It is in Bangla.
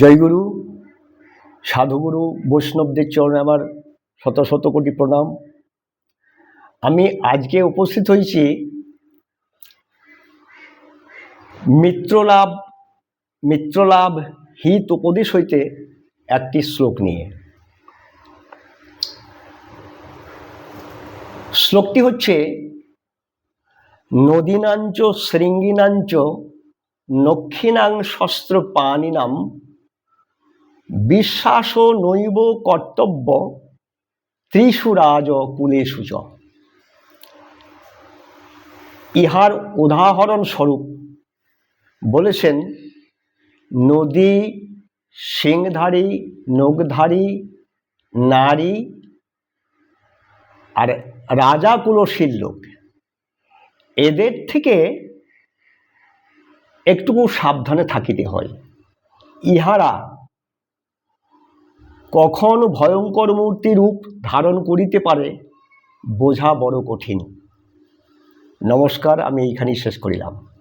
জয়গুরু, সাধুগুরু, বৈষ্ণবদের চরণে আমার শত শত কোটি প্রণাম। আমি আজকে উপস্থিত হয়েছি মিত্রলাভ মিত্রলাভ হিত উপদেশ হইতে একটি শ্লোক নিয়ে। শ্লোকটি হচ্ছে, নদীনাঞ্চ, শৃঙ্গিনাঞ্চ নক্ষিণাং শস্ত্র পানিনাম বিশ্বাস নৈব কর্তব্য ত্রিশুরাজ কুলেশু চ ইহার উদাহরণ স্বরূপ বলেছেন, নদী, সিংধারী নখধারী নারী আর রাজা কুলশীল লোক। এদের থেকে একটু সাবধানে থাকিতে হয়। ইহারা কখন ভয়ঙ্কর মূর্তি রূপ ধারণ করিতে পারে, বোঝা বড় কঠিন। নমস্কার, আমি এইখানেই শেষ করিলাম।